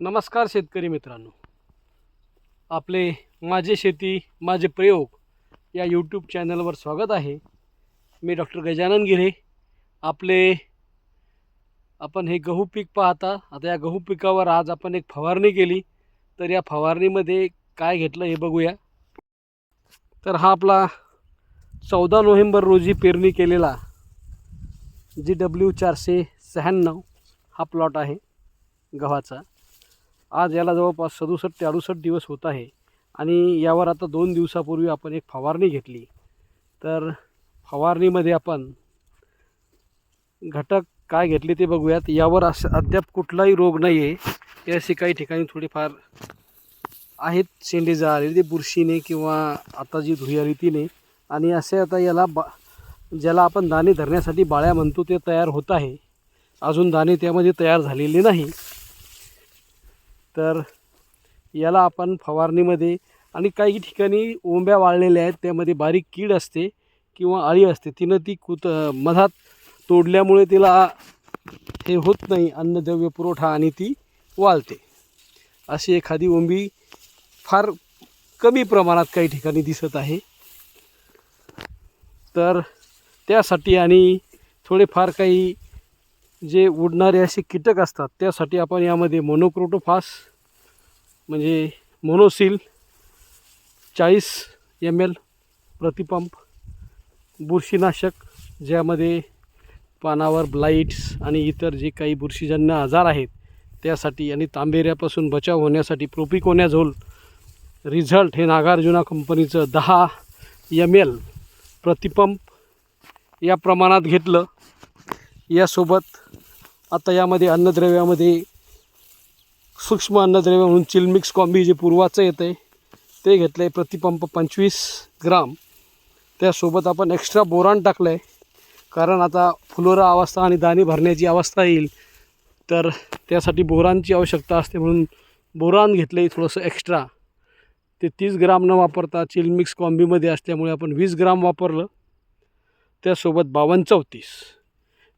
नमस्कार शेतकरी मित्रांनो. आपले माझे शेती माझे प्रयोग या यूट्यूब चॅनलवर स्वागत आहे. मी डॉक्टर गजानन गिरे. आपले आपण हे गहू पीक पाहता आता या गहू पिकावर आज आपण एक फवारणी केली. तर या फवारणीमध्ये काय घेतलं हे बघूया. तर हा आपला चौदा नोव्हेंबर रोजी पेरणी केलेला जी डब्ल्यू चारशे शहाण्णव हा प्लॉट आहे गव्हाचा. आज याला जवळपास सदुसष्ट ते अडुसष्ट दिवस होत आहे. आणि यावर आता दोन दिवसापूर्वी आपण एक फवारणी घेतली. तर फवारणीमध्ये आपण घटक काय घेतले ते बघूयात. यावर असं अद्याप कुठलाही रोग नाही आहे हे असे काही ठिकाणी थोडीफार आहेत शेंडे आलेले ते बुरशीने किंवा आता जी धुया रीतीने आणि असे आता याला बा ज्याला आपण दाणे धरण्यासाठी बाळ्या म्हणतो ते तयार होत आहे. अजून दाणे त्यामध्ये तयार झालेले नाही. तर याला आपण फवारणीमध्ये आणि काही ठिकाणी ओंब्या वाळलेल्या आहेत त्यामध्ये बारीक कीड असते किंवा अळी असते तिनं ती कुत मधात तोडल्यामुळे तिला हे होत नाही अन्नद्रव्य पुरवठा आणि ती वाळते. अशी एखादी ओंबी फार कमी प्रमाणात काही ठिकाणी दिसत आहे. तर त्यासाठी आणि थोडेफार काही जे उडणारे असे कीटक असतात त्यासाठी आपण यामध्ये मोनोक्रोटोफास म्हणजे मोनोसिल चाळीस एम एल प्रतिपंप बुरशीनाशक ज्यामध्ये पानावर ब्लाईट्स आणि इतर जे काही बुरशीजन्य आजार आहेत त्यासाठी आणि तांबेऱ्यापासून बचाव होण्यासाठी प्रोपिकोनॅझोल रिझल्ट हे नागार्जुना कंपनीचं दहा एम एल प्रतिपंप या प्रमाणात घेतलं. यासोबत आता यामध्ये अन्नद्रव्यामध्ये सूक्ष्म अन्नद्रव्य म्हणून चिलमिक्स कॉम्बी जे पूर्वाचं येतं आहे ते घेतलं आहे प्रतिपंप पंचवीस ग्राम. त्यासोबत आपण एक्स्ट्रा बोरान टाकलं आहे कारण आता फुलोरा अवस्था आणि दाणे भरण्याची अवस्था येईल तर त्यासाठी बोरानची आवश्यकता असते म्हणून बोरान घेतलं आहे थोडंसं एक्स्ट्रा ते तीस ग्राम न वापरता चिलमिक्स कॉम्बीमध्ये असल्यामुळे आपण वीस ग्राम वापरलं. त्यासोबत बावन्न चौतीस.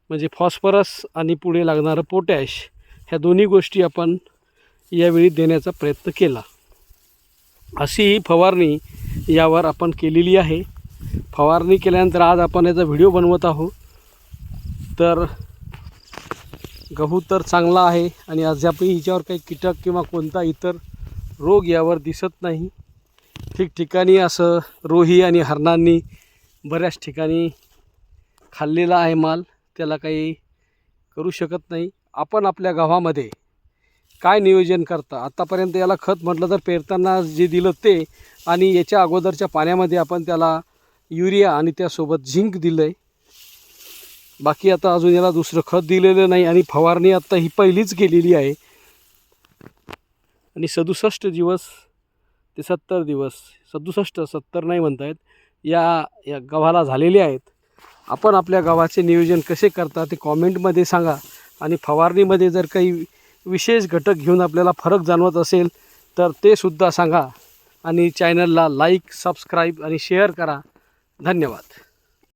म्हणजे फॉस्फरस आणि पुढे लागणारं पोटॅश ह्या दोन्ही गोष्टी आपण यावेळी देण्याचा प्रयत्न केला. अशी ही फवारणी यावर आपण केलेली आहे. फवारणी केल्यानंतर आज आपण याचा व्हिडिओ बनवत आहोत. तर गहू तर चांगला आहे आणि अद्यापही हिच्यावर काही कीटक किंवा कोणता इतर रोग यावर दिसत नाही. ठिकठिकाणी असं रोही आणि हरणांनी बऱ्याच ठिकाणी खाल्लेला आहे माल. त्याला काही करू शकत नाही. आपण आपल्या गावामध्ये काय नियोजन करता? आत्तापर्यंत याला खत म्हटलं तर पेरताना जे दिलं ते आणि याच्या अगोदरच्या पाण्यामध्ये आपण त्याला युरिया आणि त्यासोबत झिंक दिलं आहे बाकी आता अजून याला दुसरं खत दिलेलं नाही आणि फवारणी आत्ता ही पहिलीच केलेली आहे. आणि सदुसष्ट दिवस ते सत्तर दिवस सदुसष्ट सत्तर नाही म्हणतायत या या गव्हाला झालेले आहेत. आपण आपल्या गावाचे नियोजन कसे करता ते कॉमेंटमध्ये सांगा. आणि फवारणीमध्ये जर काही विशेष घटक घेऊन आपल्याला फरक जाणवत असेल तर ते सुद्धा सांगा. आणि चॅनलला लाईक सबस्क्राईब आणि शेअर करा. धन्यवाद.